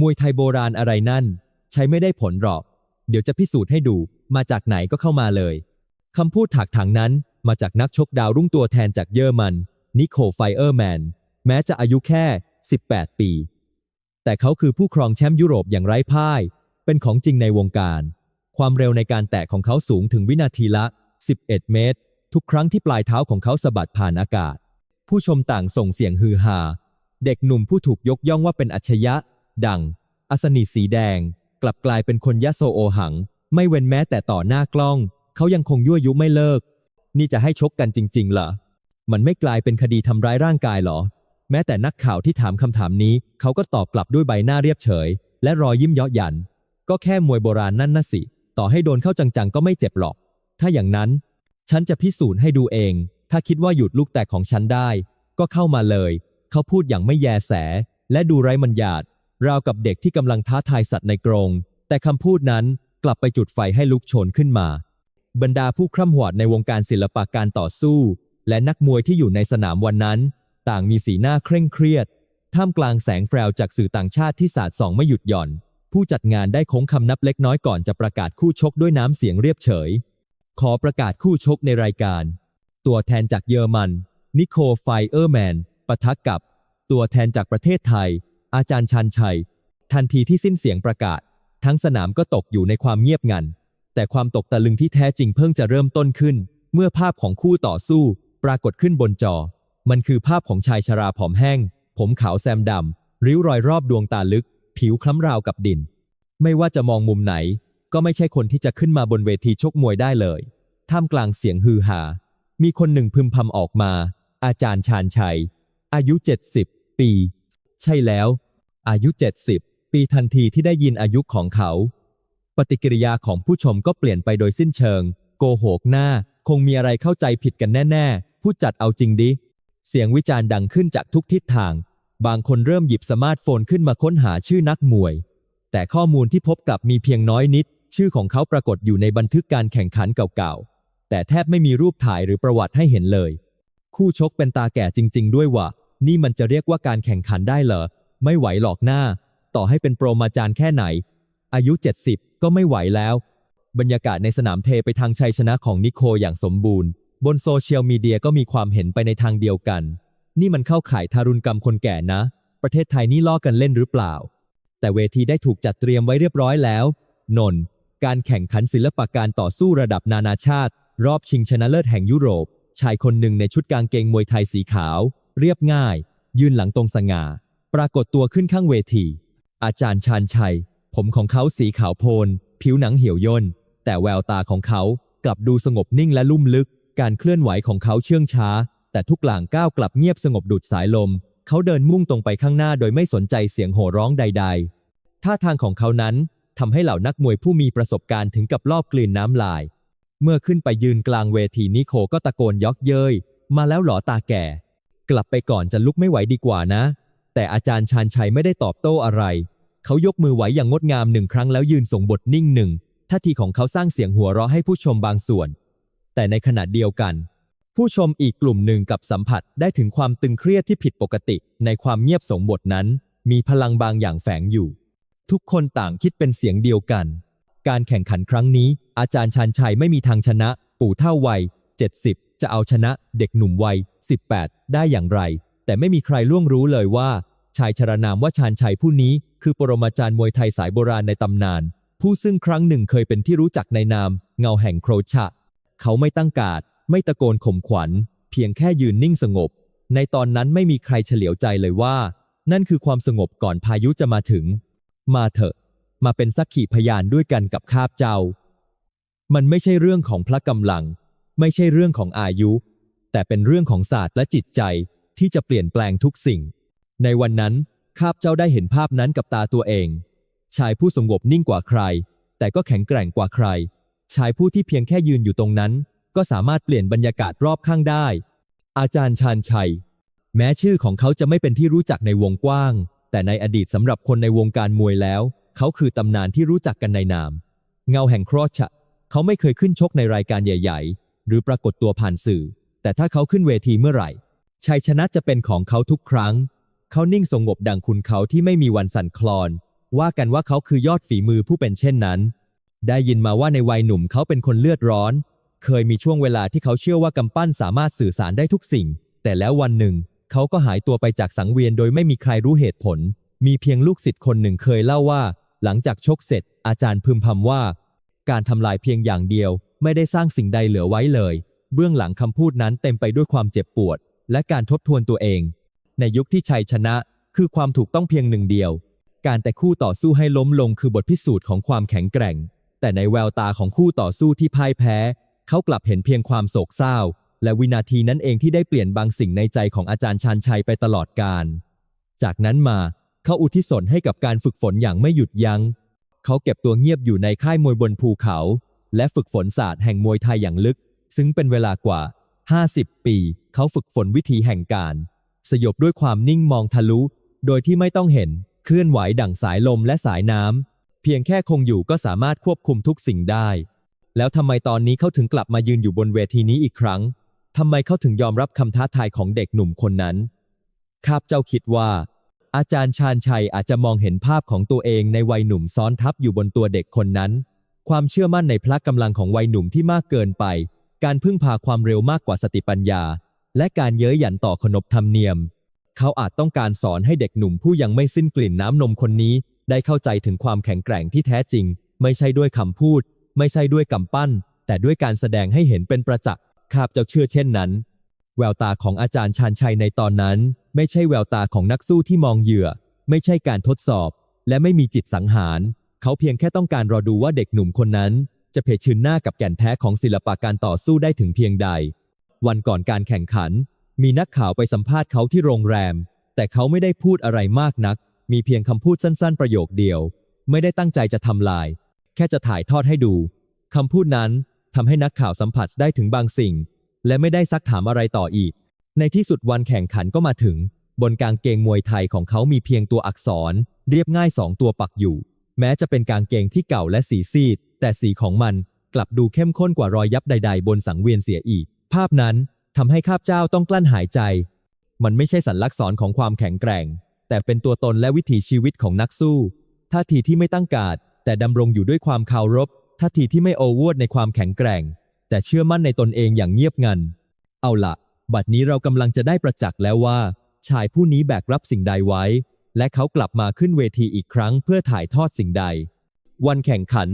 มวยไทยโบราณอะไรนั่น ใช้ไม่ได้ผลหรอก เดี๋ยวจะพิสูจน์ให้ดู มาจากไหนก็เข้ามาเลยคำพูดถักถังนั้นมาจากนักชกดาวรุ่งตัวแทนจากเยอรมัน นิโคลไฟเออร์แมน แม้จะอายุแค่ 18 ปี แต่เขาคือผู้ครองแชมป์ยุโรปอย่างไร้พ่าย เป็นของจริงในวงการ ความเร็วในการแตะของเขาสูงถึงวินาทีละ 11 เมตร ทุกครั้งที่ปลายเท้าของเขาสะบัดผ่านอากาศ ผู้ชมต่างส่งเสียงฮือฮาเด็กหนุ่มผู้ถูกยกย่องว่าเป็นอัจฉริยะ ดังอัศนีสีแดง กลับกลายเป็นคนยะโสโอหัง ไม่เว้นแม้แต่ต่อหน้ากล้อง เขายังคงยั่วยุไม่เลิก นี่จะให้ชกกันจริงๆเหรอมันไม่กลายเป็นคดีทำร้ายร่างกายเหรอ แม้แต่นักข่าวที่ถามคำถามนี้ เขาก็ตอบกลับด้วยใบหน้าเรียบเฉย และรอยยิ้มเยาะหยัน ก็แค่มวยโบราณนั่นนะสิ ต่อให้โดนเข้าจังๆ ก็ไม่เจ็บหรอก ถ้าอย่างนั้น ฉันจะพิสูจน์ให้ดูเอง ถ้าคิดว่าหยุดลูกแตกของฉันได้ ก็เข้ามาเลย เขาพูดอย่างไม่แยแส และดูไร้มันหยาด ราวกับเด็กที่กำลังท้าทายสัตว์ในกรง แต่คำพูดนั้นกลับไปจุดไฟให้ลุกโชนขึ้นมา บรรดาผู้คร่ำหวดในวงการศิลปะการต่อสู้ และนักมวยที่อยู่ในสนามวันนั้น ต่างมีสีหน้าเคร่งเครียด ท่ามกลางแสงแฟลวจากสื่อต่างชาติที่สาดส่องไม่หยุดหย่อน ผู้จัดงานได้โค้งคำนับเล็กน้อยก่อนจะประกาศคู่ชกด้วยน้ำเสียงเรียบเฉย ขอประกาศคู่ชกในรายการ ตัวแทนจากเยอรมัน นิโคไฟเออร์แมนปะทะกับ ตัวแทนจากประเทศไทย อาจารย์ชันชัย ทันทีที่สิ้นเสียงประกาศ ทั้งสนามก็ตกอยู่ในความเงียบงัน แต่ความตกตะลึงที่แท้จริงเพิ่งจะเริ่มต้นขึ้น เมื่อภาพของคู่ต่อสู้ ปรากฏขึ้นบนจอ มันคือภาพของชายชราผอมแห้ง ผมขาวแซมดำริ้วรอยรอบดวงตาลึก ผิวคล้ำราวกับดิน ไม่ว่าจะมองมุมไหน ก็ไม่ใช่คนที่จะขึ้นมาบนเวทีชกมวยได้เลยท่ามกลางเสียงฮือฮามีคนหนึ่งพึมพำออกมา อาจารย์ชาญชัย อายุ 70 ปี ใช่แล้ว อายุ 70 ปีทันทีที่ได้ยินอายุของเขา ปฏิกิริยาของผู้ชมก็เปลี่ยนไปโดยสิ้นเชิง โกหกหน้า คงมีอะไรเข้าใจผิดกันแน่ ๆ ผู้จัดเอาจริงดิ เสียงวิจารณ์ดังขึ้นจากทุกทิศทาง บางคนเริ่มหยิบสมาร์ทโฟนขึ้นมาค้นหาชื่อนักมวย แต่ข้อมูลที่พบกลับมีเพียงน้อยนิด ชื่อของเขาปรากฏอยู่ในบันทึกการแข่งขันเก่าๆ แต่แทบไม่มีรูปถ่ายหรือประวัติให้เห็นเลย คู่ชกเป็นตาแก่จริง ๆ ด้วยวะ นี่มันจะเรียกว่าการแข่งขันได้เหรอ ไม่ไหวหรอกหน้า ต่อให้เป็นโปรมาจารย์แค่ไหน อายุ 70 ก็ไม่ไหวแล้ว บรรยากาศในสนามเทไปทางชัยชนะของนิโคอย่างสมบูรณ์ บนโซเชียลมีเดียก็มีความเห็นไปในทางเดียวกัน นี่มันเข้าข่ายทารุณกรรมคนแก่นะ ประเทศไทยนี่ล้อกันเล่นหรือเปล่า แต่เวทีได้ถูกจัดเตรียมไว้เรียบร้อยแล้ว นนท์การแข่งขันศิลปะการต่อสู้ระดับนานาชาติ รอบชิงชนะเลิศแห่งยุโรป ชายคนหนึ่งในชุดกางเกงมวยไทยสีขาว เรียบง่าย ยืนหลังตรงสง่า ปรากฏตัวขึ้นข้างเวที อาจารย์ชาญชัย ผมของเขาสีขาวโพลน ผิวหนังเหี่ยวย่น แต่แววตาของเขากลับดูสงบนิ่งและลุ่มลึก การเคลื่อนไหวของเขาเชื่องช้า แต่ทุกหลางก้าวกลับเงียบสงบดุดสายลม เขาเดินมุ่งตรงไปข้างหน้าโดยไม่สนใจเสียงโห่ร้องใด ๆ ท่าทางของเขานั้นทำให้เหล่านักมวยผู้มีประสบการณ์ถึงกับลอบกลืนน้ำลาย เมื่อขึ้นไปยืนกลางเวทีนิโคก็ตะโกนยอกเย้ย มาแล้วหรอตาแก่ กลับไปก่อนจะลุกไม่ไหวดีกว่านะ แต่อาจารย์ชาญชัยไม่ได้ตอบโต้อะไร เขายกมือไหวอย่างงดงามหนึ่งครั้งแล้วยืนส่งบทนิ่งหนึ่งท่าทีของเขาสร้างเสียงหัวเราะให้ผู้ชมบางส่วน แต่ในขณะเดียวกัน ผู้ชมอีกกลุ่มหนึ่งกับสัมผัสได้ถึงความตึงเครียดที่ผิดปกติ ในความเงียบสงบทนั้น มีพลังบางอย่างแฝงอยู่ ทุกคนต่างคิดเป็นเสียงเดียวกัน การแข่งขันครั้งนี้ อาจารย์ชาญชัยไม่มีทางชนะ ปู่เท่าวัย 70 จะเอาชนะเด็กหนุ่มวัย 18 ได้อย่างไร แต่ไม่มีใครล่วงรู้เลยว่า ชายชรานามว่าชาญชัยผู้นี้ คือปรมาจารย์มวยไทยสายโบราณในตำนาน ผู้ซึ่งครั้งหนึ่งเคยเป็นที่รู้จักในนาม เงาแห่งโครชะ เขาไม่ตั้งการดไม่ตะโกนข่มขวัญ เพียงแค่ยืนนิ่งสงบ ในตอนนั้นไม่มีใครเฉลียวใจเลยว่า นั่นคือความสงบก่อนพายุจะมาถึง มาเถอะ มาเป็นสักขีพยานด้วยกันกับข้าพเจ้า มันไม่ใช่เรื่องของพระกำลัง ไม่ใช่เรื่องของอายุ แต่เป็นเรื่องของศาสตร์และจิตใจที่จะเปลี่ยนแปลงทุกสิ่ง ในวันนั้นข้าพเจ้าได้เห็นภาพนั้นกับตาตัวเอง ชายผู้สงบนิ่งกว่าใคร แต่ก็แข็งแกร่งกว่าใคร ชายผู้ที่เพียงแค่ยืนอยู่ตรงนั้น ก็สามารถเปลี่ยนบรรยากาศรอบข้างได้ อาจารย์ชาญชัย แม้ชื่อของเขาจะไม่เป็นที่รู้จักในวงกว้าง แต่ในอดีตสำหรับคนในวงการมวยแล้ว เขาคือตำนานที่รู้จักกันในนาม เงาแห่งครชะ เขาไม่เคยขึ้นชกในรายการใหญ่ ๆ หรือปรากฏตัวผ่านสื่อ แต่ถ้าเขาขึ้นเวทีเมื่อไหร่ ชัยชนะจะเป็นของเขาทุกครั้ง เขานิ่งสงบดังคุณเขาที่ไม่มีวันสั่นคลอน ว่ากันว่าเขาคือยอดฝีมือผู้เป็นเช่นนั้น ได้ยินมาว่าในวัยหนุ่มเขาเป็นคนเลือดร้อน เคยมีช่วงเวลาที่เขาเชื่อว่ากำปั้นสามารถสื่อสารได้ทุกสิ่ง แต่แล้ววันหนึ่ง เขาก็หายตัวไปจากสังเวียนโดยไม่มีใครรู้เหตุผล มีเพียงลูกศิษย์คนหนึ่งเคยเล่าว่า หลังจากชกเสร็จ อาจารย์พึมพำว่า การทำลายเพียงอย่างเดียว ไม่ได้สร้างสิ่งใดเหลือไว้เลย เบื้องหลังคำพูดนั้นเต็มไปด้วยความเจ็บปวด และการทบทวนตัวเอง ในยุคที่ชัยชนะ คือความถูกต้องเพียงหนึ่งเดียว การแต่คู่ต่อสู้ให้ล้มลงคือบทพิสูจน์ของความแข็งแกร่ง แต่ในแววตาของคู่ต่อสู้ที่พ่ายแพ้ เขากลับเห็นเพียงความโศกเศร้า และวินาทีนั้นเองที่ได้เปลี่ยนบางสิ่งในใจของอาจารย์ชาญชัยไปตลอดกาลจากนั้นมาเขาอุทิศตนให้กับการฝึกฝนอย่างไม่หยุดยัง้ง เขาเก็บตัวเงียบอยู่ในค่ายมวยบนภูเขา และฝึกฝนศาสตร์แห่งมวยไทยอย่างลึก ซึ่งเป็นเวลากว่า 50 ปี เขาฝึกฝนวิธีแห่งการ สยบด้วยความนิ่งมองทะลุ โดยที่ไม่ต้องเห็น เคลื่อนไหวดั่งสายลมและสายน้ำ เพียงแค่คงอยู่ก็สามารถควบคุมทุกสิ่งได้ แล้วทำไมตอนนี้เขาถึงกลับมายืนอยู่บนเวทีนี้อีกครั้งทำไมเขาถึงยอมรับคำท้าทายของเด็กหนุ่มคนนั้นข้าพเจ้าคิดว่า อาจารย์ชาญชัยอาจจะมองเห็นภาพของตัวเองในวัยหนุ่มซ้อนทับอยู่บนตัวเด็กคนนั้น ความเชื่อมั่นในพละกำลังของวัยหนุ่มที่มากเกินไป การพึ่งพาความเร็วมากกว่าสติปัญญา และการเย้ยหยันต่อขนบธรรมเนียม เขาอาจต้องการสอนให้เด็กหนุ่มผู้ยังไม่สิ้นกลิ่นน้ำนมคนนี้ ได้เข้าใจถึงความแข็งแกร่งที่แท้จริง ไม่ใช่ด้วยคำพูด ไม่ใช่ด้วยกำปั้น แต่ด้วยการแสดงให้เห็นเป็นประจักษ์ข้าพเจ้าเชื่อเช่นนั้น แววตาของอาจารย์ชาญชัยในตอนนั้น ไม่ใช่แววตาของนักสู้ที่มองเหยื่อ ไม่ใช่การทดสอบ และไม่มีจิตสังหาร เขาเพียงแค่ต้องการรอดูว่าเด็กหนุ่มคนนั้น จะเผชิญหน้ากับแก่นแท้ของศิลปะการต่อสู้ได้ถึงเพียงใด วันก่อนการแข่งขัน มีนักข่าวไปสัมภาษณ์เขาที่โรงแรม แต่เขาไม่ได้พูดอะไรมากนัก มีเพียงคำพูดสั้น ๆ ประโยคเดียว ไม่ได้ตั้งใจจะทำลาย แค่จะถ่ายทอดให้ดูคำพูดนั้นทำให้นักข่าวสัมผัสได้ถึงบางสิ่ง และไม่ได้ซักถามอะไรต่ออีก ในที่สุดวันแข่งขันก็มาถึง บนกางเกงมวยไทยของเขามีเพียงตัวอักษร เรียบง่ายสองตัวปักอยู่ แม้จะเป็นกางเกงที่เก่าและสีซีด แต่สีของมันกลับดูเข้มข้นกว่ารอยยับใด ๆ บนสังเวียนเสียอีก ภาพนั้นทำให้ข้าพเจ้าต้องกลั้นหายใจ มันไม่ใช่สัญลักษณ์ของความแข็งแกร่ง แต่เป็นตัวตนและวิถีชีวิตของนักสู้ท่าทีที่ไม่ตั้งการดแต่ดำรงอยู่ด้วยความเคารพท่าทีที่ไม่โอวอร์ในความแข็งแกร่ง แต่เชื่อมั่นในตนเองอย่างเงียบงัน เอาละบัดนี้เรากำลังจะได้ประจักษ์แล้วว่า ชายผู้นี้แบกรับสิ่งใดไว้ และเขากลับมาขึ้นเวทีอีกครั้งเพื่อถ่ายทอดสิ่งใด วันแข่งขัน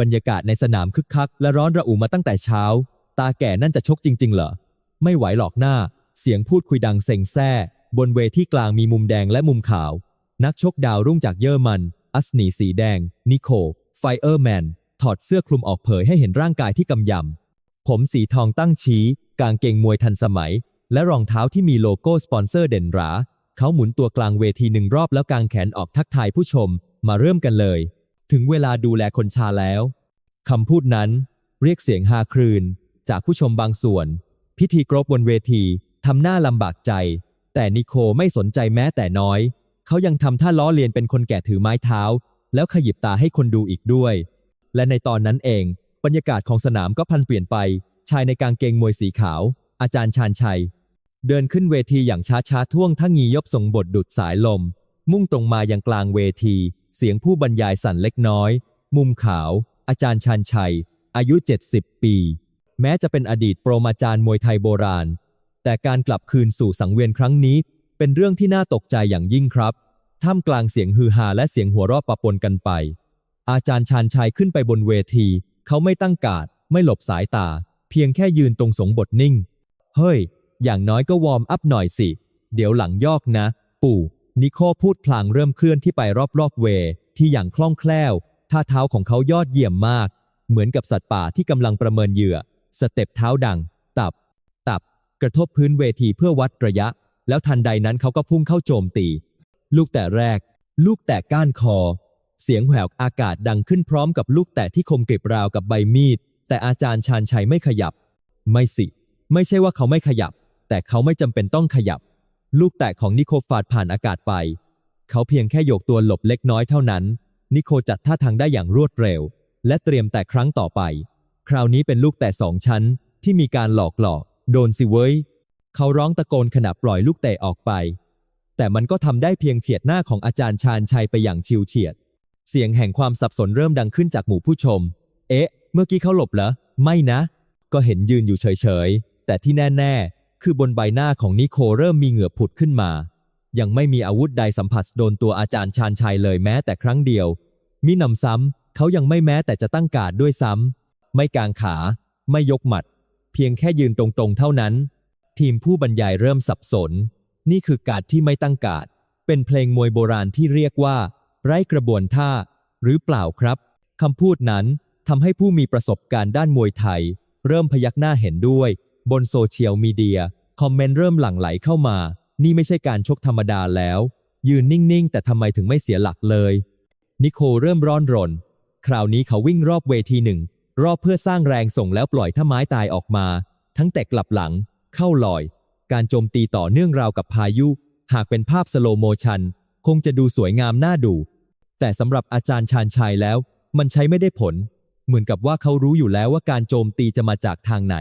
บรรยากาศในสนามคึกคัก และร้อนระอุมาตั้งแต่เช้า ตาแก่นั่นจะชกจริง ๆ เหรอ ไม่ไหวหรอกหน้า เสียงพูดคุยดังเซ็งแซ่ บนเวทีกลางมีมุมแดงและมุมขาว นักชกดาวรุ่งจากเยอรมัน อัสนีสีแดง นิโค ไฟเออร์แมน ถอดเสื้อคลุมออกเผยให้เห็นร่างกายที่กำยำ ผมสีทองตั้งชี้ กางเกงมวยทันสมัย และรองเท้าที่มีโลโก้สปอนเซอร์เด่นหรา เขาหมุนตัวกลางเวทีหนึ่งรอบแล้วกางแขนออกทักทายผู้ชม มาเริ่มกันเลย ถึงเวลาดูแลคนชาแล้ว คำพูดนั้น เรียกเสียงฮาครืน จากผู้ชมบางส่วน พิธีกรบบนเวทีทำหน้าลำบากใจ แต่นิโคไม่สนใจแม้แต่น้อย เขายังทำท่าล้อเลียนเป็นคนแก่ถือไม้เท้า แล้วขยิบตาให้คนดูอีกด้วย และในตอนนั้นเอง บรรยากาศของสนามก็พันเปลี่ยนไป ชายในกางเกงมวยสีขาว อาจารย์ชาญชัย เดินขึ้นเวทีอย่างช้าๆท่วงท่างียบทรงบทดุดสายลม มุ่งตรงมายังกลางเวที เสียงผู้บรรยายสั่นเล็กน้อย มุมขาว อาจารย์ชาญชัย อายุ 70 ปี แม้จะเป็นอดีตโปรมาจารย์มวยไทยโบราณ แต่การกลับคืนสู่สังเวียนครั้งนี้ เป็นเรื่องที่น่าตกใจอย่างยิ่งครับ ท่ามกลางเสียงฮือฮาและเสียงหัวเราะปะปนกันไป อาจารย์ชาญชัยขึ้นไปบนเวที เขาไม่ตั้งกาดไม่หลบสายตา เพียงแค่ยืนตรงสงบทนิ่ง เฮ้ย อย่างน้อยก็วอร์มอัพหน่อยสิ เดี๋ยวหลังยอกนะ ปู่ นิโคพูดพลางเริ่มเคลื่อนที่ไปรอบๆเว ที่อย่างคล่องแคล่ว ท่าเท้าของเขายอดเยี่ยมมาก เหมือนกับสัตว์ป่าที่กำลังประเมินเหยื่อ สเต็ปเท้าดัง ตับ ตับ กระทบพื้นเวทีเพื่อวัดระยะ แล้วทันใดนั้นเขาก็พุ่งเข้าโจมตี ลูกแต่แรก ลูกแต่ก้านคอ เสียงแหวกอากาศดังขึ้นพร้อมกับลูกแต่ที่คมกริบราวกับใบมีด แต่อาจารย์ชาญชัยไม่ขยับ ไม่สิ ไม่ใช่ว่าเขาไม่ขยับ แต่เขาไม่จำเป็นต้องขยับ ลูกแตะของนิโคฟาดผ่านอากาศไป เขาเพียงแค่โยกตัวหลบเล็กน้อยเท่านั้น นิโคจัดท่าทางได้อย่างรวดเร็ว และเตรียมแต่ครั้งต่อไป คราวนี้เป็นลูกแต่สองชั้นที่มีการหลอกหลอก โดนสิเว้ย เขาร้องตะโกนขณะปล่อยลูกเตะออกไป แต่มันก็ทำได้เพียงเฉียดหน้าของอาจารย์ชาญชัยไปอย่างชิวเฉียด เสียงแห่งความสับสนเริ่มดังขึ้นจากหมู่ผู้ชม เอ๊ะ เมื่อกี้เขาหลบเหรอ ไม่นะ ก็เห็นยืนอยู่เฉยๆ แต่ที่แน่ ๆ คือบนใบหน้าของนิโคเริ่มมีเหงื่อผุดขึ้นมา ยังไม่มีอาวุธใดสัมผัสโดนตัวอาจารย์ชาญชัยเลยแม้แต่ครั้งเดียว มิหนำซ้ำเขายังไม่แม้แต่จะตั้งการดด้วยซ้ำ ไม่กางขา ไม่ยกหมัด เพียงแค่ยืนตรงๆ เท่านั้น ทีมผู้บรรยายเริ่มสับสน นี่คือการดที่ไม่ตั้งการดเป็นเพลงมวยโบราณที่เรียกว่า ไร้กระบวนท่า หรือเปล่าครับคำพูดนั้นทำให้ผู้มีประสบการณ์ด้านมวยไทย เริ่มพยักหน้าเห็นด้วย บนโซเชียลมีเดีย คอมเมนต์เริ่มหลั่งไหลเข้ามา นี่ไม่ใช่การชกธรรมดาแล้ว ยืนนิ่ง ๆ แต่ทำไมถึงไม่เสียหลักเลย นิโคเริ่มร้อนรน คราวนี้เขาวิ่งรอบเวทีหนึ่ง รอบเพื่อสร้างแรงส่งแล้วปล่อยท่าไม้ตายออกมา ทั้งแต่กลับหลัง เข้าลอย การโจมตีต่อเนื่องราวกับพายุ หากเป็นภาพสโลโมชันคงจะดูสวยงามน่าดู แต่สำหรับอาจารย์ชาญชัยแล้ว มันใช้ไม่ได้ผล เหมือนกับว่าเขารู้อยู่แล้วว่าการโจมตีจะมาจากทางไหน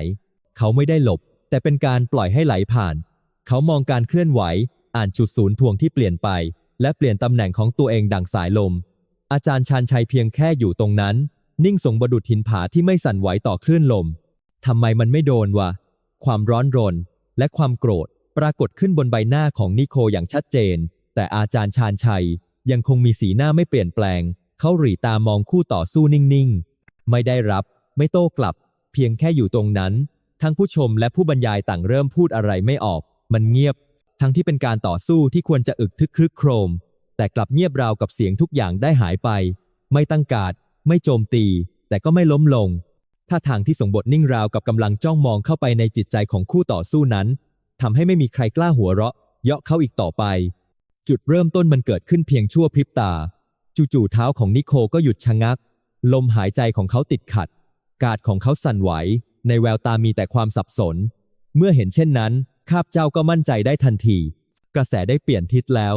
เขาไม่ได้หลบ แต่เป็นการปล่อยให้ไหลผ่าน เขามองการเคลื่อนไหว อ่านจุดศูนย์ถ่วงที่เปลี่ยนไป และเปลี่ยนตำแหน่งของตัวเองดังสายลม อาจารย์ชาญชัยเพียงแค่อยู่ตรงนั้น นิ่งสงบดุดหินผาที่ไม่สั่นไหวต่อคลื่นลมทำไมมันไม่โดนวะ ความร้อนรน และความโกรธ ปรากฏขึ้นบนใบหน้าของนิโคอย่างชัดเจน แต่อาจารย์ชาญชัย ยังคงมีสีหน้าไม่เปลี่ยนแปลง เขาหรีตามองคู่ต่อสู้นิ่งๆ ไม่ได้รับ ไม่โต้กลับ เพียงแค่อยู่ตรงนั้น ทั้งผู้ชมและผู้บรรยายต่างเริ่มพูดอะไรไม่ออก มันเงียบ ทั้งที่เป็นการต่อสู้ที่ควรจะอึกทึกครึกโครม แต่กลับเงียบราวกับเสียงทุกอย่างได้หายไป ไม่ตั้งการดไม่โจมตี แต่ก็ไม่ล้มลงท่าทางที่สงบทนิ่งราวกับกำลังจ้องมองเข้าไปในจิตใจของคู่ต่อสู้นั้นทำให้ไม่มีใครกล้าหัวเราะ เยาะเขาอีกต่อไป จุดเริ่มต้นมันเกิดขึ้นเพียงชั่วพริบตา จู่ๆเท้าของนิโคก็หยุดชะงัก ลมหายใจของเขาติดขัด กาดของเขาสั่นไหว ในแววตามีแต่ความสับสน เมื่อเห็นเช่นนั้น ข้าพเจ้าก็มั่นใจได้ทันที กระแสได้เปลี่ยนทิศแล้ว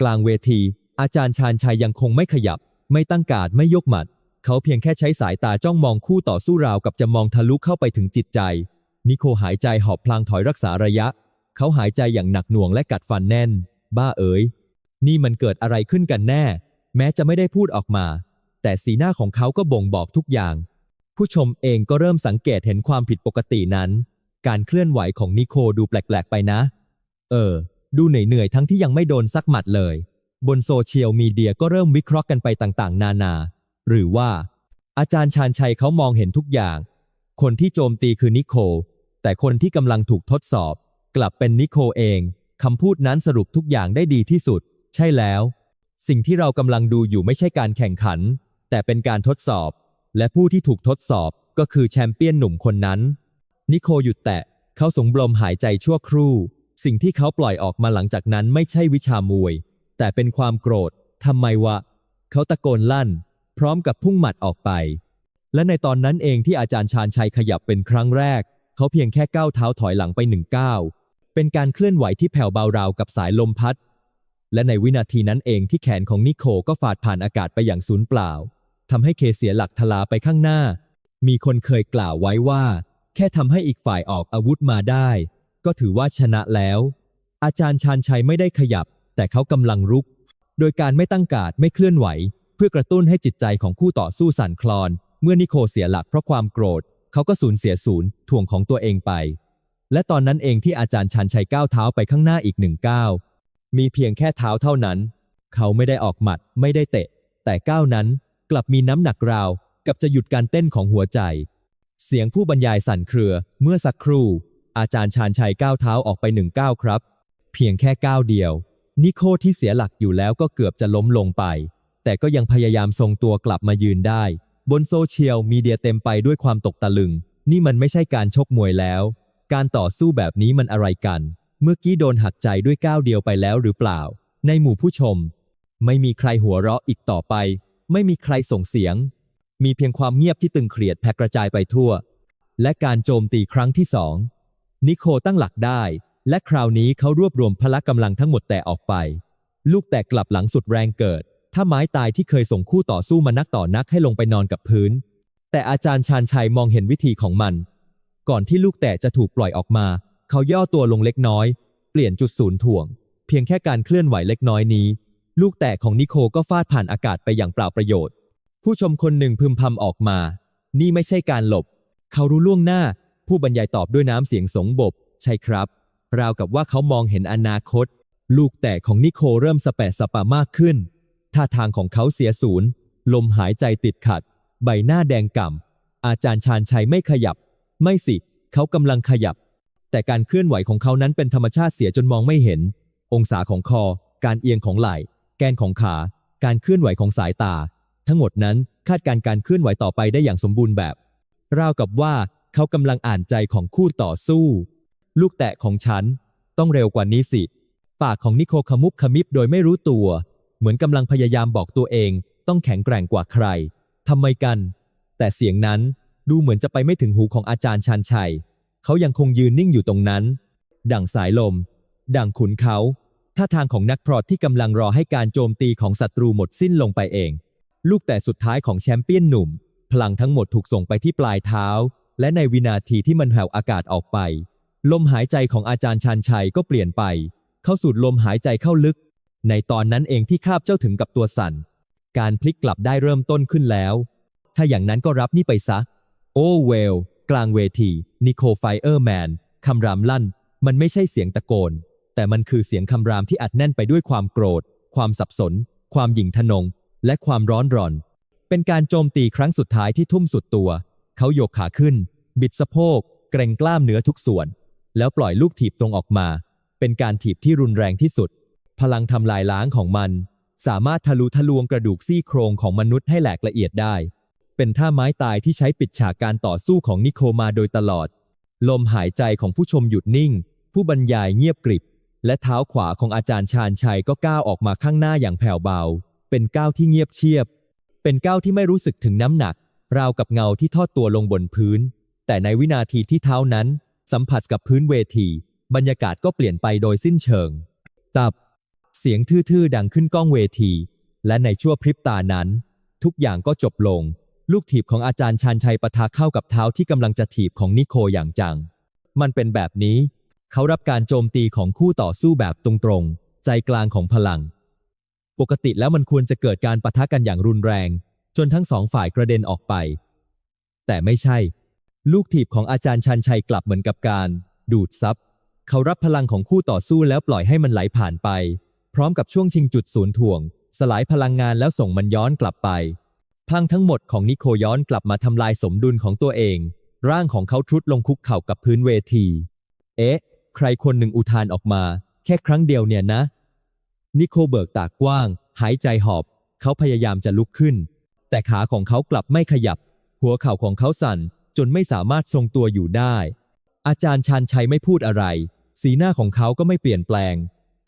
กลางเวที อาจารย์ชาญชัยยังคงไม่ขยับ ไม่ตั้งการดไม่ยกหมัด เขาเพียงแค่ใช้สายตาจ้องมองคู่ต่อสู้ราวกับจะมองทะลุเข้าไปถึงจิตใจ นิโคหายใจหอบพลางถอยรักษาระยะ เขาหายใจอย่างหนักหน่วงและกัดฟันแน่น บ้าเอ๋ยนี่มันเกิดอะไรขึ้นกันแน่ แม้จะไม่ได้พูดออกมา แต่สีหน้าของเขาก็บ่งบอกทุกอย่าง ผู้ชมเองก็เริ่มสังเกตเห็นความผิดปกตินั้น การเคลื่อนไหวของนิโคดูแปลกๆไปนะ เออ ดูเหนื่อยๆทั้งที่ยังไม่โดนสักหมัดเลย บนโซเชียลมีเดียก็เริ่มวิเคราะห์กันไปต่างๆ นานา หรือว่า อาจารย์ชาญชัยเขามองเห็นทุกอย่าง คนที่โจมตีคือนิโค แต่คนที่กำลังถูกทดสอบ กลับเป็นนิโคเองคำพูดนั้นสรุปทุกอย่างได้ดีที่สุด ใช่แล้ว สิ่งที่เรากำลังดูอยู่ไม่ใช่การแข่งขัน แต่เป็นการทดสอบ และผู้ที่ถูกทดสอบก็คือแชมเปี้ยนหนุ่มคนนั้น นิโคหยุดแตะ เขาสงบลมหายใจชั่วครู่ สิ่งที่เขาปล่อยออกมาหลังจากนั้นไม่ใช่วิชามวย แต่เป็นความโกรธทำไมวะ เขาตะโกนลั่น พร้อมกับพุ่งหมัดออกไป และในตอนนั้นเองที่อาจารย์ชาญชัยขยับเป็นครั้งแรก เขาเพียงแค่ก้าวเท้าถอยหลังไปหนึ่งก้าวเป็นการเคลื่อนไหวที่แผ่วเบาราวกับสายลมพัด และในวินาทีนั้นเองที่แขนของนิโคก็ฝาดผ่านอากาศไปอย่างสูญเปล่า ทำให้เคเสียหลักทลาไปข้างหน้า มีคนเคยกล่าวไว้ว่า แค่ทำให้อีกฝ่ายออกอาวุธมาได้ ก็ถือว่าชนะแล้ว อาจารย์ชาญชัยไม่ได้ขยับ แต่เขากำลังรุก โดยการไม่ตั้งกาดไม่เคลื่อนไหว เพื่อกระตุ้นให้จิตใจของคู่ต่อสู้สั่นคลอน เมื่อนิโคเสียหลักเพราะความโกรธ เขาก็สูญเสียศูนย์ถ่วงของตัวเองไป และตอนนั้นเองที่อาจารย์ชันชัยก้าวเท้าไปข้างหน้าอีกหนึ่งก้าวมีเพียงแค่เท้าเท่านั้น เขาไม่ได้ออกหมัดไม่ได้เตะ แต่ก้าวนั้น กลับมีน้ำหนักราว กับจะหยุดการเต้นของหัวใจ เสียงผู้บรรยายสั่นเครือ เมื่อสักครู่ อาจารย์ชาญชัยก้าวเท้าออกไปหนึ่งก้าวครับ เพียงแค่ก้าวเดียว นิโคที่เสียหลักอยู่แล้วก็เกือบจะล้มลงไป แต่ก็ยังพยายามทรงตัวกลับมายืนได้ บนโซเชียลมีเดียเต็มไปด้วยความตกตะลึง นี่มันไม่ใช่การชกมวยแล้ว การต่อสู้แบบนี้มันอะไรกัน เมื่อกี้โดนหักใจด้วยก้าวเดียวไปแล้วหรือเปล่า ในหมู่ผู้ชม ไม่มีใครหัวเราะอีกต่อไป ไม่มีใครส่งเสียง มีเพียงความเงียบที่ตึงเครียดแผ่กระจายไปทั่ว และการโจมตีครั้งที่สอง นิโคตั้งหลักได้ และคราวนี้เขารวบรวมพละกำลังทั้งหมดแต่ออกไป ลูกแตกกลับหลังสุดแรงเกิด ถ้าไม้ตายที่เคยส่งคู่ต่อสู้มานักต่อนักให้ลงไปนอนกับพื้น แต่อาจารย์ชาญชัยมองเห็นวิธีของมัน ก่อนที่ลูกแตะจะถูกปล่อยออกมา เขาย่อตัวลงเล็กน้อย เปลี่ยนจุดศูนย์ถ่วง เพียงแค่การเคลื่อนไหวเล็กน้อยนี้ ลูกแตกของนิโคก็ฟาดผ่านอากาศไปอย่างเปล่าประโยชน์ ผู้ชมคนหนึ่งพึมพำออกมา นี่ไม่ใช่การหลบ เขารู้ล่วงหน้า ผู้บรรยายตอบด้วยน้ำเสียงสงบ ใช่ครับ ราวกับว่าเขามองเห็นอนาคต ลูกแตกของนิโคเริ่มสแปะสปะมากขึ้น ท่าทางของเขาเสียศูนย์ ลมหายใจติดขัด ใบหน้าแดงก่ำ อาจารย์ชาญชัยไม่ขยับ ไม่สิ เขากำลังขยับ แต่การเคลื่อนไหวของเขานั้นเป็นธรรมชาติเสียจนมองไม่เห็น องศาของคอ การเอียงของไหล่ แกนของขา การเคลื่อนไหวของสายตา ทั้งหมดนั้นคาดการณ์การเคลื่อนไหวต่อไปได้อย่างสมบูรณ์แบบ ราวกับว่าเขากำลังอ่านใจของคู่ต่อสู้ ลูกแตะของฉัน ต้องเร็วกว่านี้สิ ปากของนิโคขมุบขมิบโดยไม่รู้ตัว เหมือนกำลังพยายามบอกตัวเอง ต้องแข็งแกร่งกว่าใครทำไมกัน แต่เสียงนั้นดูเหมือนจะไปไม่ถึงหูของอาจารย์ชันชัย เขายังคงยืนนิ่งอยู่ตรงนั้น ดั่งสายลม ดั่งขุนเขา ท่าทางของนักพรตที่กำลังรอให้การโจมตีของศัตรูหมดสิ้นลงไปเอง ลูกแต่สุดท้ายของแชมเปี้ยนหนุ่ม พลังทั้งหมดถูกส่งไปที่ปลายเท้า และในวินาทีที่มันแผ่วอากาศออกไป ลมหายใจของอาจารย์ชันชัยก็เปลี่ยนไป เข้าสูดลมหายใจเข้าลึก ในตอนนั้นเองที่ข้าบเจ้าถึงกับตัวสั่น การพลิกกลับได้เริ่มต้นขึ้นแล้ว ถ้าอย่างนั้นก็รับนี่ไปซะ โอ้เวล กลางเวที นิโคไฟเออร์แมนคำรามลั่น มันไม่ใช่เสียงตะโกน แต่มันคือเสียงคำรามที่อัดแน่นไปด้วยความโกรธ ความสับสน ความหยิ่งทะนง และความร้อนรอน เป็นการโจมตีครั้งสุดท้ายที่ทุ่มสุดตัว เขาโยกขาขึ้น บิดสะโพก เกรงกล้ามเนื้อทุกส่วน แล้วปล่อยลูกถีบตรงออกมา เป็นการถีบที่รุนแรงที่สุด พลังทำลายล้างของมัน สามารถทะลุทะลวงกระดูกซี่โครงของมนุษย์ให้แหลกละเอียดได้ เป็นท่าไม้ตายที่ใช้ปิดฉากการต่อสู้ของนิโคมาโดยตลอด ลมหายใจของผู้ชมหยุดนิ่ง ผู้บรรยายเงียบกริบ และเท้าขวาของอาจารย์ชาญชัยก็ก้าวออกมาข้างหน้าอย่างแผ่วเบา เป็นก้าวที่เงียบเชียบ เป็นก้าวที่ไม่รู้สึกถึงน้ำหนัก ราวกับเงาที่ทอดตัวลงบนพื้น แต่ในวินาทีที่เท้านั้น สัมผัสกับพื้นเวที บรรยากาศก็เปลี่ยนไปโดยสิ้นเชิง ตับ เสียงทื่อๆดังขึ้นก้องเวที และในชั่วพริบตานั้น ทุกอย่างก็จบลง ลูกถีบของอาจารย์ชาญชัยปะทะเข้ากับเท้าที่กำลังจะถีบของนิโคอย่างจัง มันเป็นแบบนี้ เขารับการโจมตีของคู่ต่อสู้แบบตรงๆ ใจกลางของพลัง ปกติแล้วมันควรจะเกิดการปะทะกันอย่างรุนแรง จนทั้งสองฝ่ายกระเด็นออกไป แต่ไม่ใช่ ลูกถีบของอาจารย์ชันชัยกลับเหมือนกับการ ดูดซับเขารับพลังของคู่ต่อสู้แล้วปล่อยให้มันไหลผ่านไป พร้อมกับช่วงชิงจุดศูนย์ถ่วง สลายพลังงานแล้วส่งมันย้อนกลับไปพลังทั้งหมดของนิโคย้อนกลับมาทำลายสมดุลของตัวเอง ร่างของเขาทรุดลงคุกเข่ากับพื้นเวที เอ๊ะ รคนหนึ่งอุทานออกมา แค่ครั้งเดียวเนี่ยนะ นิโคเบิกตากกว้าง หายใจหอบ เขาพยายามจะลุกขึ้น แต่ขาของเขากลับไม่ขยับ หัวเข่าของเขาสั่น จนไม่สามารถทรงตัวอยู่ได้ อาจารย์ชาญชัยไม่พูดอะไร สีหน้าของเขาก็ไม่เปลี่ยนแปลง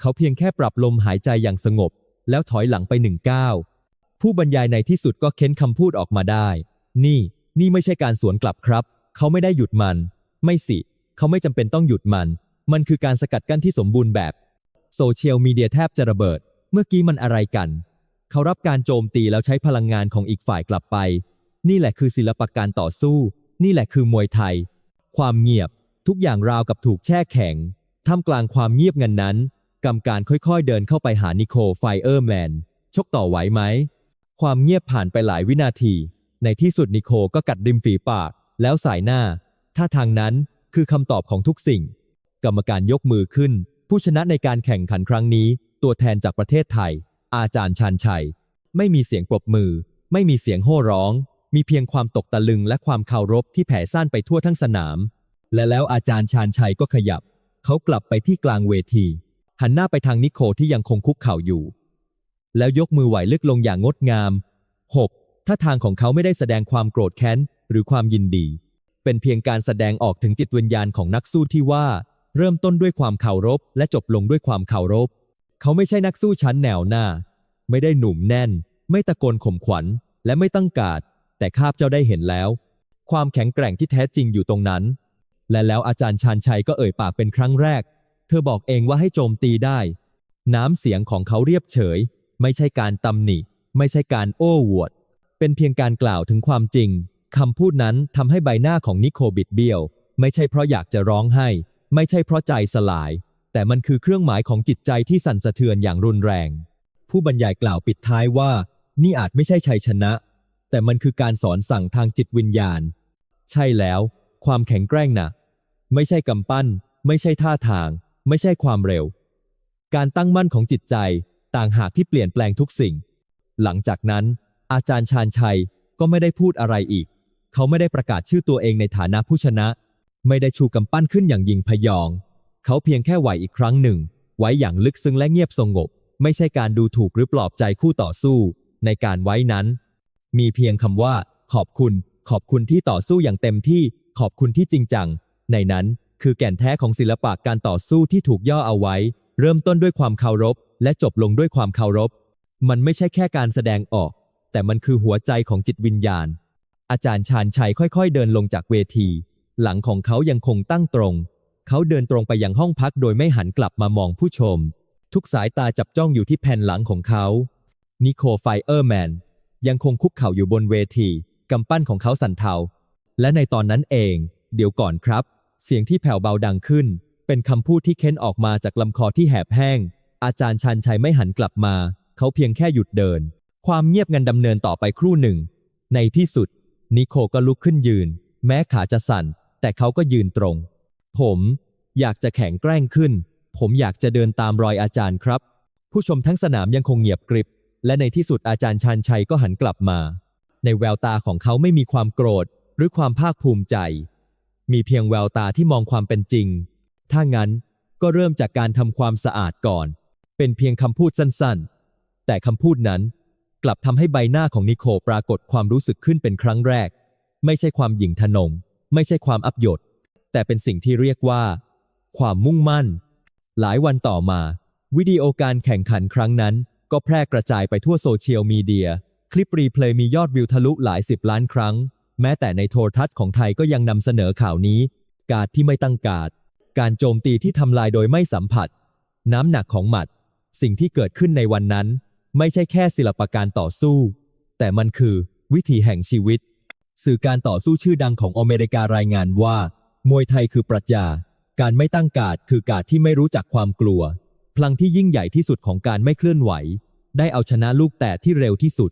เขาเพียงแค่ปรับลมหายใจอย่างสงบ แล้วถอยหลังไปหนึ่งก้าวผู้บรรยายในที่สุดก็เค้นคำพูดออกมาได้ นี่ นี่ไม่ใช่การสวนกลับครับ เขาไม่ได้หยุดมัน ไม่สิ เขาไม่จำเป็นต้องหยุดมัน มันคือการสกัดกั้นที่สมบูรณ์แบบโซเชียลมีเดียแทบจะระเบิด เมื่อกี้มันอะไรกัน เขารับการโจมตีแล้วใช้พลังงานของอีกฝ่ายกลับไป นี่แหละคือศิลปะการต่อสู้ นี่แหละคือมวยไทย ความเงียบ ทุกอย่างราวกับถูกแช่แข็งท่ามกลางความเงียบงันนั้นกรรมการค่อยๆเดินเข้าไปหานิโคไฟเออร์แมน ชกต่อไหวไหม ความเงียบผ่านไปหลายวินาที ในที่สุดนิโคก็กัดริมฝีปาก แล้วสายหน้า ท่าทางนั้นคือคำตอบของทุกสิ่ง กรรมการยกมือขึ้น ผู้ชนะในการแข่งขันครั้งนี้ ตัวแทนจากประเทศไทย อาจารย์ชันชัย ไม่มีเสียงปรบมือ ไม่มีเสียงโห่ร้อง มีเพียงความตกตะลึงและความเคารพที่แผ่ซ่านไปทั่วทั้งสนาม และแล้วอาจารย์ชาญชัยก็ขยับ เขากลับไปที่กลางเวที หันหน้าไปทางนิโคที่ยังคงคุกเข่าอยู่ แล้วยกมือไหวลึกลงอย่างงดงาม 6. ท่าทางของเขาไม่ได้แสดงความโกรธแค้นหรือความยินดี เป็นเพียงการแสดงออกถึงจิตวิญญาณของนักสู้ที่ว่า เริ่มต้นด้วยความเคารพ และจบลงด้วยความเคารพ เขาไม่ใช่นักสู้ชั้นแนวหน้า ไม่ได้หนุ่มแน่น ไม่ตะโกนข่มขวัญ และไม่ตั้งกาดแต่ข้าพเจ้าได้เห็นแล้ว ความแข็งแกร่งที่แท้จริงอยู่ตรงนั้น และแล้วอาจารย์ชาญชัยก็เอ่ยปากเป็นครั้งแรก เธอบอกเองว่าให้โจมตีได้ น้ำเสียงของเขาเรียบเฉย ไม่ใช่การตำหนิ ไม่ใช่การโอ้อวด เป็นเพียงการกล่าวถึงความจริงคำพูดนั้นทำให้ใบหน้าของนิโคบิดเบี้ยว ไม่ใช่เพราะอยากจะร้องไห้ ไม่ใช่เพราะใจสลาย แต่มันคือเครื่องหมายของจิตใจที่สั่นสะเทือนอย่างรุนแรง ผู้บรรยายกล่าวปิดท้ายว่า นี่อาจไม่ใช่ชัยชนะ แต่มันคือการสอนสั่งทางจิตวิญญาณ ใช่แล้ว ความแข็งแกร่งนะไม่ใช่กำปั้น ไม่ใช่ท่าทาง ไม่ใช่ความเร็ว การตั้งมั่นของจิตใจต่างหากที่เปลี่ยนแปลงทุกสิ่ง หลังจากนั้น อาจารย์ชาญชัยก็ไม่ได้พูดอะไรอีก เขาไม่ได้ประกาศชื่อตัวเองในฐานะผู้ชนะ ไม่ได้ชูกำปั้นขึ้นอย่างยิงพยอง เขาเพียงแค่ไหวอีกครั้งหนึ่ง ไว้อย่างลึกซึ้งและเงียบสงบ ไม่ใช่การดูถูกหรือปลอบใจคู่ต่อสู้ ในการไว้นั้น มีเพียงคำว่า ขอบคุณ ขอบคุณที่ต่อสู้อย่างเต็มที่ขอบคุณที่จริงจัง ในนั้นคือแก่นแท้ของศิลปะการต่อสู้ที่ถูกย่อเอาไว้ เริ่มต้นด้วยความเคารพ และจบลงด้วยความเคารพ มันไม่ใช่แค่การแสดงออก แต่มันคือหัวใจของจิตวิญญาณ อาจารย์ชาญชัยค่อยๆ เดินลงจากเวที หลังของเขายังคงตั้งตรง เขาเดินตรงไปยังห้องพักโดยไม่หันกลับมามองผู้ชม ทุกสายตาจับจ้องอยู่ที่แผ่นหลังของเขานิโคไฟเออร์แมนยังคงคุกเข่าอยู่บนเวทีกำปั้นของเขาสั่นเทา และในตอนนั้นเอง เดี๋ยวก่อนครับ เสียงที่แผ่วเบาดังขึ้น เป็นคำพูดที่เค้นออกมาจากลำคอที่แหบแห้ง อาจารย์ชันชัยไม่หันกลับมา เขาเพียงแค่หยุดเดิน ความเงียบงันดำเนินต่อไปครู่หนึ่ง ในที่สุด นิโคก็ลุกขึ้นยืน แม้ขาจะสั่น แต่เขาก็ยืนตรง ผมอยากจะแข็งแกร่งขึ้น ผมอยากจะเดินตามรอยอาจารย์ครับ ผู้ชมทั้งสนามยังคงเงียบกริบ และในที่สุดอาจารย์ชันชัยก็หันกลับมา ในแววตาของเขาไม่มีความโกรธ หรือความภาคภูมิใจ มีเพียงแววตาที่มองความเป็นจริง ถ้างั้นก็เริ่มจากการทำความสะอาดก่อน เป็นเพียงคำพูดสั้นๆ แต่คำพูดนั้นกลับทำให้ใบหน้าของนิโคปรากฏความรู้สึกขึ้นเป็นครั้งแรก ไม่ใช่ความหยิ่งทะนง ไม่ใช่ความอับยศแต่เป็นสิ่งที่เรียกว่า ความมุ่งมั่น หลายวันต่อมา วิดีโอการแข่งขันครั้งนั้น ก็แพร่กระจายไปทั่วโซเชียลมีเดีย คลิปรีเพลย์มียอดวิวทะลุหลายสิบล้านครั้ง แม้แต่ในโทรทัศน์ของไทยก็ยังนำเสนอข่าวนี้ การที่ไม่ตั้งการดการโจมตีที่ทำลายโดยไม่สัมผัส น้ำหนักของหมัด สิ่งที่เกิดขึ้นในวันนั้น ไม่ใช่แค่ศิลปการต่อสู้ แต่มันคือ วิถีแห่งชีวิต สื่อการต่อสู้ชื่อดังของอเมริการายงานว่า มวยไทยคือปรัชญา การไม่ตั้งกาดคือกาดที่ไม่รู้จักความกลัว พลังที่ยิ่งใหญ่ที่สุดของการไม่เคลื่อนไหว ได้เอาชนะลูกแตะที่เร็วที่สุด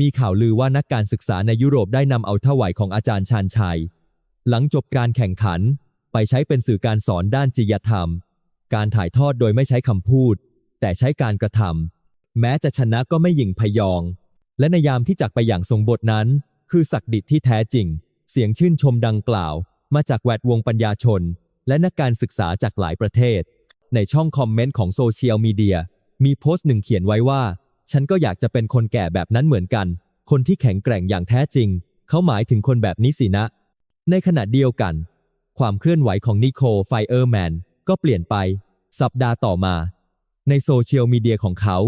มีข่าวลือว่านักการศึกษาในยุโรปได้นำเอาท่าไหวของอาจารย์ชาญชัย หลังจบการแข่งขัน ไปใช้เป็นสื่อการสอนด้านจริยธรรม การถ่ายทอดโดยไม่ใช้คำพูด แต่ใช้การกระทำแม้จะชนะก็ไม่หยิ่งพยอง และในยามที่จากไปอย่างทรงบทนั้น คือศักดิที่แท้จริง เสียงชื่นชมดังกล่าว มาจากแวดวงปัญญาชน และนักการศึกษาจากหลายประเทศ ในช่องคอมเมนต์ของโซเชียลมีเดียมีโพสต์หนึ่งเขียนไว้ว่า ฉันก็อยากจะเป็นคนแก่แบบนั้นเหมือนกัน คนที่แข็งแกร่งอย่างแท้จริง เขาหมายถึงคนแบบนี้สินะ ในขณะเดียวกัน ความเคลื่อนไหวของนิโคลไฟเออร์แมนก็เปลี่ยนไป สัปดาห์ต่อมา ในโซเชียลมีเดียของเขา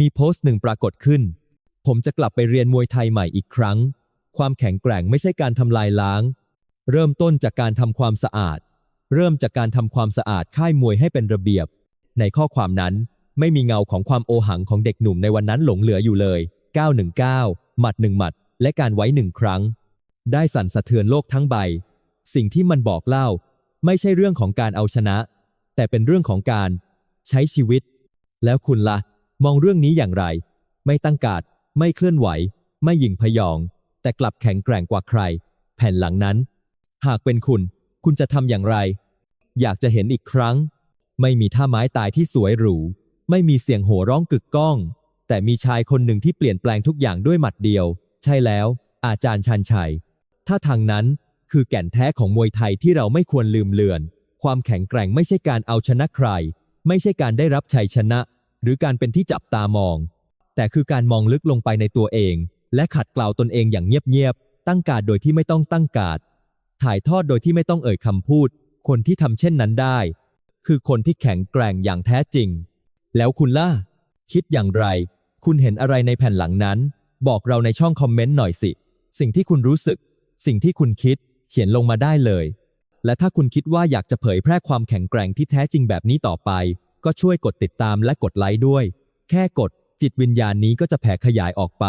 มีโพสต์หนึ่งปรากฏขึ้น ผมจะกลับไปเรียนมวยไทยใหม่อีกครั้ง ความแข็งแกร่งไม่ใช่การทำลายล้าง เริ่มต้นจากการทำความสะอาด เริ่มจากการทำความสะอาดค่ายมวยให้เป็นระเบียบ ในข้อความนั้นไม่มีเงาของความโอหังของเด็กหนุ่มในวันนั้นหลงเหลืออยู่เลย 919 หมัดหนึ่งหมัด และการไว้หนึ่งครั้ง ได้สั่นสะเทือนโลกทั้งใบ สิ่งที่มันบอกเล่า ไม่ใช่เรื่องของการเอาชนะ แต่เป็นเรื่องของการ ใช้ชีวิต แล้วคุณละ่ะ มองเรื่องนี้อย่างไร ไม่ตั้งกาด ไม่เคลื่อนไหว ไม่หยิ่งพยอง แต่กลับแข็งแกร่งกว่าใคร แผ่นหลังนั้น หากเป็นคุณ คุณจะทำอย่างไร อยากจะเห็นอีกครั้ง ไม่มีท่าไม้ตายที่สวยหรู ไม่มีเสียงโห่ร้องกึกก้อง แต่มีชายคนหนึ่งที่เปลี่ยนแปลงทุกอย่างด้วยหมัดเดียว ใช่แล้ว อาจารย์ชันชัย ถ้าทางนั้นคือแก่นแท้ของมวยไทยที่เราไม่ควรลืมเลือน ความแข็งแกร่งไม่ใช่การเอาชนะใคร ไม่ใช่การได้รับชัยชนะ หรือการเป็นที่จับตามอง แต่คือการมองลึกลงไปในตัวเอง และขัดเกล่าวตนเองอย่างเงียบๆ ตั้งการโดยที่ไม่ต้องตั้งการถ่ายทอดโดยที่ไม่ต้องเอ่ยคำพูด คนที่ทำเช่นนั้นได้ คือคนที่แข็งแกร่งอย่างแท้จริง แล้วคุณล่ะ คิดอย่างไร คุณเห็นอะไรในแผ่นหลังนั้น บอกเราในช่องคอมเมนต์หน่อยสิ สิ่งที่คุณรู้สึก สิ่งที่คุณคิด เขียนลงมาได้เลย และถ้าคุณคิดว่าอยากจะเผยแพร่ความแข็งแกร่งที่แท้จริงแบบนี้ต่อไป ก็ช่วยกดติดตามและกดไลค์ด้วย แค่กดจิตวิญญาณนี้ก็จะแผ่ขยายออกไป